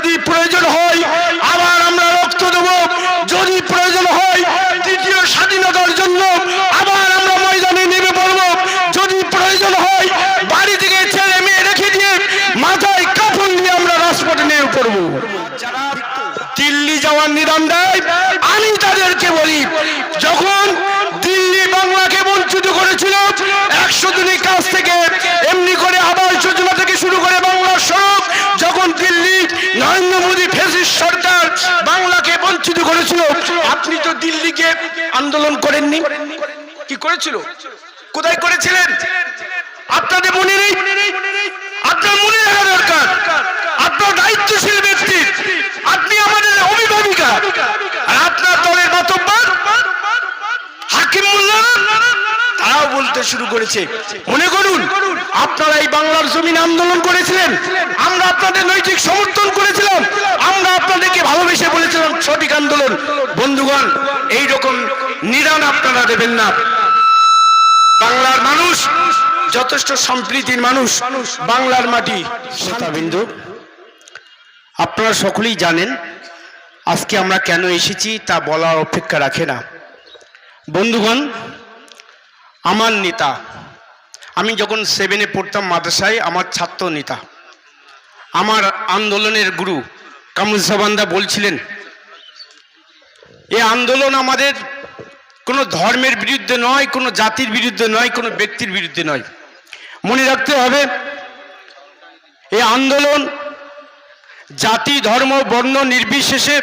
যদি প্রয়োজন হয়, আবার আমরা রক্ত দেব। যদি প্রয়োজন হয় দ্বিতীয় স্বাধীনতার জন্য আবার আমরা ময়দানে নেমে পড়ব। যদি প্রয়োজন হয়, বাড়ি থেকে ছেলে মেয়ে রেখে দিয়ে মাথায় কাপড় নিয়ে আমরা রাজপথে নেমে পড়ব। দিল্লি যাওয়ার নিদান দেয়। আমি তাদেরকে বলি, যখন দিল্লি বাংলাকে বঞ্চিত করেছিল, একশো দিনের কাছ থেকে এমনি করে আবাস যোজনা থেকে শুরু করে বাংলার সড়ক যখন দিল্লি নরেন্দ্র মোদী ফেসিস সরকার বাংলাকে বঞ্চিত করেছিল আপনি তো দিল্লি গিয়ে আন্দোলন করেননি। কি করেছিল? কোথায় করেছিলেন? আপনাদের মনে নেই? আপনার মনে রাখা দরকার। আপনার দায়িত্বশীল ব্যক্তি। আপনি আমাদের অভিভাবিকা। আর আপনার দলের মাতব্বর হাকিম মোল্লা তারাও বলতে শুরু করেছে। মনে করুন, আপনারা এই বাংলার জমিন আন্দোলন করেছিলেন, আমরা আপনাদের নৈতিক সমর্থন করেছিলাম, আমরা আপনাদেরকে ভালোবেসে বলেছিলাম সঠিক আন্দোলন। বন্ধুগণ এই রকম নিদান আপনারা দেবেন না। বাংলার মানুষ, যথেষ্ট সম্প্রীতির মানুষ, বাংলার মাটি শ্রোতাবিন্দু আপনারা সকলেই জানেন, আজকে আমরা কেন এসেছি তা বলার অপেক্ষা রাখে না। বন্ধুগণ আমার নেতা। আমি যখন সেভেনে পড়তাম মাদ্রাসায়, আমার ছাত্র নেতা। আমার আন্দোলনের গুরু কামুজ্জাবান্দা বলছিলেন, এ আন্দোলন আমাদের কোনো ধর্মের বিরুদ্ধে নয়, কোনো জাতির বিরুদ্ধে নয়, কোনো ব্যক্তির বিরুদ্ধে নয়। মনে রাখতে হবে, এ আন্দোলন জাতি, ধর্ম, বর্ণ নির্বিশেষে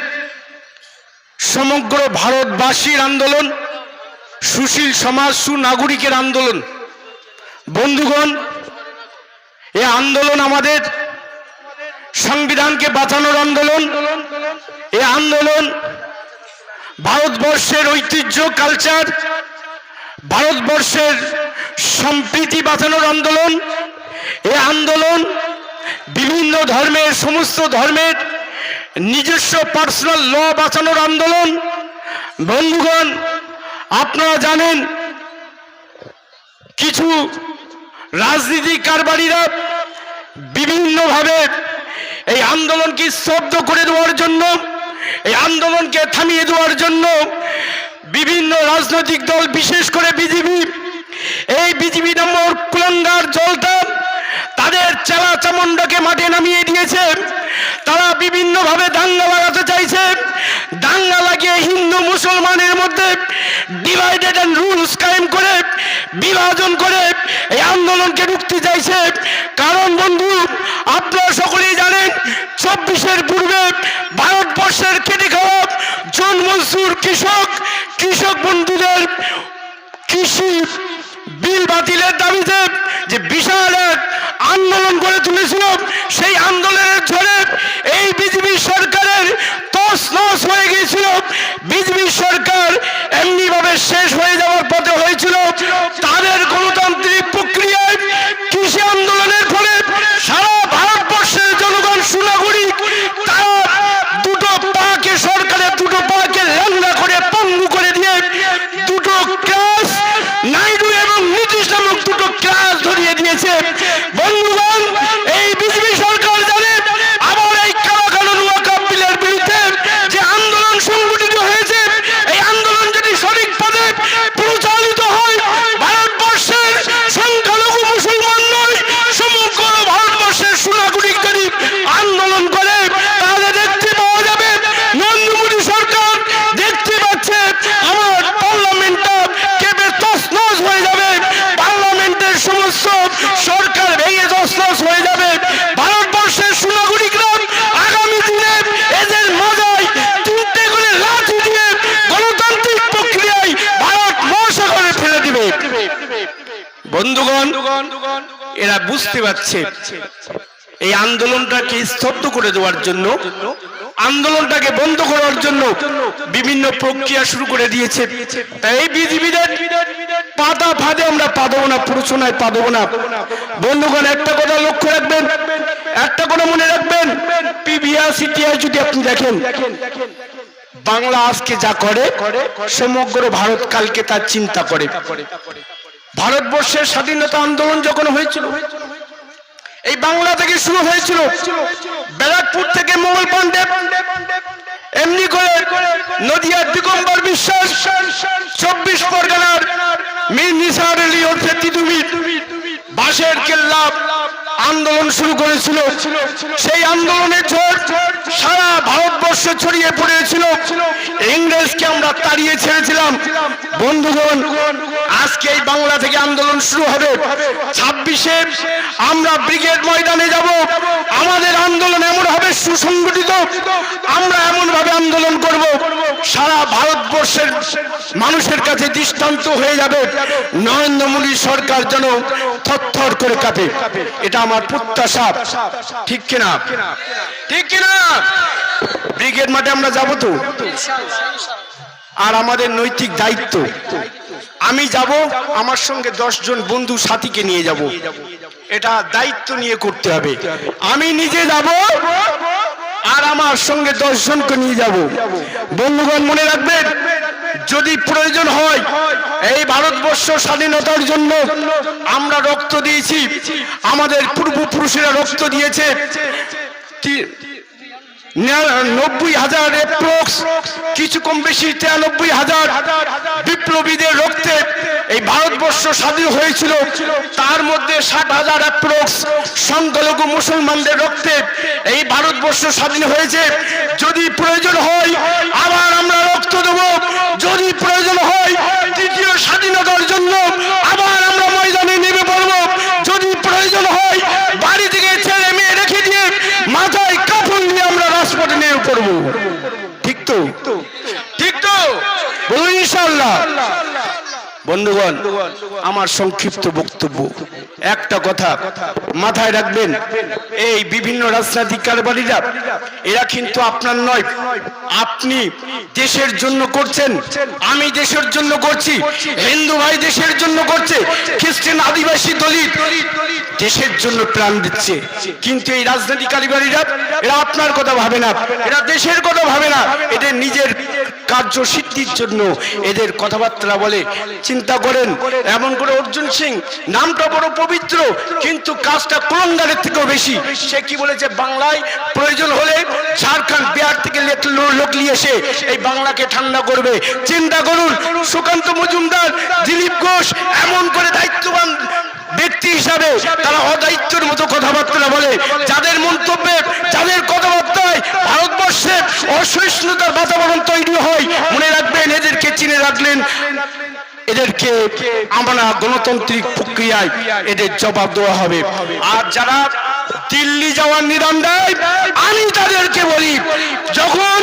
সমগ্র ভারতবাসীর আন্দোলন। সুশীল সমাজ, সুনাগরিকের আন্দোলন। বন্ধুগণ, এ আন্দোলন আমাদের সংবিধানকে বাঁচানোর আন্দোলন। এ আন্দোলন ভারতবর্ষের ঐতিহ্য, কালচার, ভারতবর্ষের সম্প্রীতি বাঁচানোর আন্দোলন। এ আন্দোলন বিভিন্ন ধর্মের, সমস্ত ধর্মের নিজস্ব পার্সোনাল ল বাঁচানোর আন্দোলন। বন্ধুগণ আপনারা জানেন কিছু রাজনীতি কারবারিরা বিভিন্নভাবে এই আন্দোলনকে স্তব্ধ করে দেওয়ার জন্য, এই আন্দোলনকে থামিয়ে দেওয়ার জন্য বিভিন্ন রাজনৈতিক দল, বিশেষ করে বিজেপি, এই বিজেপি নম্বর কুলঙ্গার জলটা তাদের চেলা চামুন্ডাকে মাঠে নামিয়ে দিয়েছে। তারা বিভিন্নভাবে দাঙ্গা লাগাতে চাইছে। দাঙ্গা লাগিয়ে হিন্দু মুসলমানের মধ্যে ডিভাইডেড অ্যান্ড রুলস কায়েম করে বিভাজন করে এই আন্দোলনকে রুখতে চাইছে। কারণ বন্ধু, আপনারা সকলেই জানেন, চব্বিশের পূর্বে ভারতবর্ষের খেটে খাওয়া জন মজদুর কৃষক কৃষক বন্ধুদের কৃষি বিল বাতিলের দাবিতে যে বিশাল এক আন্দোলন করে তুলেছিল, সেই আন্দোলনের ঝড়ে এই বিজেপি সরকারের তস নস হয়ে গিয়েছিল। বিজেপি সরকার এমনিভাবে শেষ হয়ে যাওয়ার পথে হয়েছিল। তাদের গণতান্ত্রিক প্রক্রিয়ায় কৃষি আন্দোলনের ফলে সারা ভারতবর্ষের জনগণ সুনাগরিক তারা দুটো পাকে সরকারের দুটো পাকে ল্যাংড়া করে পঙ্গু করে দিয়ে দুটো ক্লাস নাইডু এবং নীতিশ নামক দুটো ক্লাস ধরিয়ে দিয়েছে বন্ধুগণ এই বিজেপি সরকার জানে আবার এই কালো কালো নোয়াকাপ বিলের বিরুদ্ধে যে আন্দোলন সংগঠিত হয়েছে এই আন্দোলন যদি সঠিক পথে পরিচালিত হয় ভারতবর্ষের সংখ্যালঘু মুসলমান নয় সমগ্র ভারতবর্ষের সুনাগরিক যদি আন্দোলন করে তাহলে দেখতে পাওয়া যাবে নরেন্দ্র মোদী সরকার দেখতে পাচ্ছে আমার পার্লামেন্টটা কেবে তসনস হয়ে যাবে পার্লামেন্টের সমস্ত সরকার ভেঙে তসনস হয়ে যাবে ভারতবর্ষের সুনাগরিকরা আগামী দিনে এদের মজায় তিনটে করে লাঠি দিয়ে গণতান্ত্রিক প্রক্রিয়ায় ভারত মহাসাগরে ফেলে দিবে বন্ধুগণ, এরা বুঝতে পারছে এই আন্দোলনটাকে স্তব্ধ করে দেওয়ার জন্য, আন্দোলনটাকে বন্ধ করার জন্য বিভিন্ন প্রক্রিয়া শুরু করে দিয়েছে। তাই এই বিধিবিদের পাতা ফাঁদে আমরা পা দেবো না, প্ররোচনায় পা দেবো না। বন্ধুগণ, একটা কথা লক্ষ্য রাখবেন, একটা কথা মনে রাখবেন পিভিআর ইতিহাস যদি আপনি দেখেন, বাংলা আজকে যা করে, সমগ্র ভারত কালকে তার চিন্তা করে। ভারতবর্ষের স্বাধীনতা আন্দোলন যখন হয়েছিল, এই বাংলা থেকে শুরু হয়েছিল, ব্যারাকপুর থেকে মঙ্গল পাণ্ডে, এমনি করে নদিয়ার দিগম্বর বিশ্বাস, চব্বিশ পরগনার মীর নিসার আলী ওরফে তিতুমির বাঁশের কেল্লা আন্দোলন শুরু করেছিল, সেই আন্দোলনের ঝড় সারা ভারতবর্ষে ছড়িয়ে পড়েছিল। ইংরেজকে আমরা তাড়িয়ে ছেড়েছিলাম। বন্ধুগণ আজকে এই বাংলা থেকে আন্দোলন শুরু হবে। ছাব্বিশে আমরা ব্রিগেড ময়দানে যাব। আমাদের আন্দোলন এমন হবে সুসংগঠিত। আমরা এমন ভাবে আন্দোলন করব, সারা ভারতবর্ষের মানুষের কাছে দৃষ্টান্ত হয়ে যাবে। নরেন্দ্র মোদী সরকার যেন থরথর করে কাঁপে। এটা আমার প্রত্যাশা। ঠিক কিনা? ঠিক কিনা? ব্রিগেড মাঠে আমরা যাব তো? আর আমাদের নৈতিক দায়িত্ব। আমি যাব, আমার সঙ্গে জন বন্ধু সাথীকে নিয়ে যাব। এটা দায়িত্ব নিয়ে করতে হবে। আমি নিজে যাব আর আমার সঙ্গে জনকে নিয়ে যাব। বন্ধুগণ, মনে রাখবেন, যদি প্রয়োজন হয়, এই ভারতবর্ষ স্বাধীনতার জন্য আমরা রক্ত দিয়েছি। আমাদের পূর্বপুরুষেরা রক্ত দিয়েছে। নব্বই হাজার এপ্রক্স কিছু কম বেশি তিরানব্বই হাজার বিপ্লবীদের রক্তে এই ভারতবর্ষ স্বাধীন হয়েছিল। তার মধ্যে ষাট হাজার অ্যাপ্রক্স সংখ্যালঘু মুসলমানদের রক্তে এই ভারতবর্ষ স্বাধীন হয়েছে। যদি প্রয়োজন হয়, আবার আমরা রক্ত দেব। যদি প্রয়োজন হয় দ্বিতীয় বন্ধুগণ, আমার সংক্ষিপ্ত বক্তব্য। একটা কথা মাথায় রাখবেন, এই বিভিন্ন রাজনৈতিক কারবারিরা, এরা কিন্তু আপনার নয়, আপনি দেশের জন্য করছেন, আমি দেশের জন্য করছি, হিন্দু ভাই দেশের জন্য করছে, খ্রিস্টান আদিবাসী দলিত দেশের জন্য প্রাণ দিচ্ছে। কিন্তু এই রাজনৈতিক কারিবারিরা, এরা আপনার কথা ভাবে না, এরা দেশের কথা ভাবে না এদের নিজের কার্যসিদ্ধির জন্য এদের কথাবার্তা বলে। চিন্তা করেন, এমন করে অর্জুন সিং, নামটা বড় পবিত্র, কিন্তু কাজটা কুলঙ্গারের থেকেও বেশি? সে কি বলেছে, বাংলায় প্রয়োজন হলে ঝাড়খণ্ড, বিহার থেকে লেক- লোক নিয়ে এসে এই বাংলাকে ঠান্ডা করবে। চিন্তা করুন, সুকান্ত মজুমদার, দিলীপ ঘোষ, এমন করে দায়িত্ববান ব্যক্তি হিসাবে তারা অদায়িত্বের মতো কথাবার্তা বলে, যাদের মন্তব্যে, যাদের কথাবার্তায় ভারতবর্ষে অসহিষ্ণুতার বাতাবরণ তৈরি হয়, মনে রাখবেন, এদেরকে চিনে রাখলেন। এদেরকে আমরা গণতান্ত্রিক প্রক্রিয়ায় এদের জবাব দেওয়া হবে। আর যারা দিল্লি যাওয়ার নিদান দেয়, আমি তাদেরকে বলি, যখন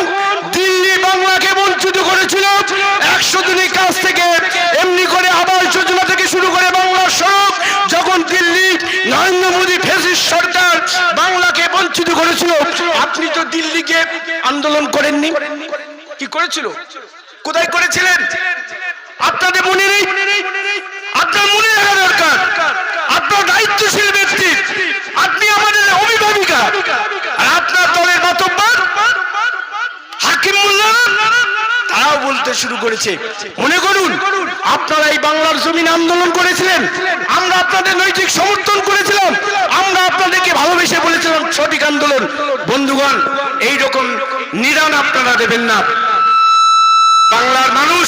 দিল্লি বাংলাকে বঞ্চিত করেছিল, একশো দিনের কাছ থেকে এমনি করে আবাস যোজনা থেকে শুরু করে বাংলার সড়ক যখন দিল্লি নরেন্দ্র ফেসিস সরকার বাংলাকে বঞ্চিত করেছিল। আপনি তো দিল্লিকে আন্দোলন করেননি। কি করেছিল? কোথায় করেছিলেন? আপনাদের মনে নেই? আপনার মনে রাখা দরকার। আপনার দায়িত্বশীল ব্যক্তি। আপনি আমাদের অভিভাবিকা। আর আপনার দলের মাতব্বর হাকিম মোল্লা তারাও বলতে শুরু করেছে। মনে করুন আপনারা এই বাংলার জমিন আন্দোলন করেছিলেন, আমরা আপনাদের নৈতিক সমর্থন করেছিলাম, আমরা আপনাদেরকে ভালোবেসে বলেছিলাম সঠিক আন্দোলন। বন্ধুগণ এই রকম নিদান আপনারা দেবেন না। বাংলার মানুষ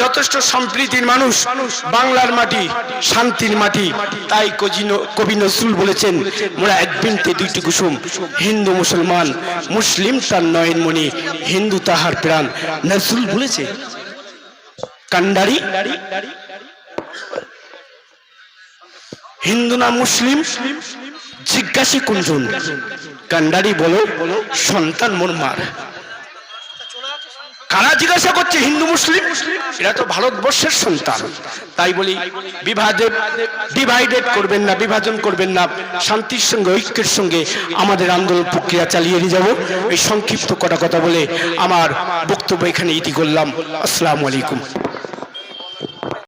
যথেষ্ট সম্প্রীতির মানুষ, বাংলার মাটি শান্তির মাটি। তাই কবি নজরুল বলেছেন, মোরা এক বিনতে দুইটি কুসুম, হিন্দু, মুসলমান, মুসলিম তার নয়নমণি, হিন্দু তাহার প্রাণ। নজরুল বলেছে কান্ডারি। হিন্দু না মুসলিম? জিজ্ঞাসী কুঞ্জন কান্ডারি বলো, সন্তান মোর মার। কারা জিজ্ঞাসা করছে হিন্দু মুসলিম? এরা তো ভারতবর্ষের সন্তান। তাই বলি বিভাজন ডিভাইডেড করবেন না, বিভাজন করবেন না। শান্তির সঙ্গে, ঐক্যের সঙ্গে আমাদের আন্দোলন প্রক্রিয়া চালিয়ে নিয়ে যাব। এই সংক্ষিপ্ত কটা কথা বলে আমার বক্তব্য এখানে ইতি করলাম। আসসালামু আলাইকুম।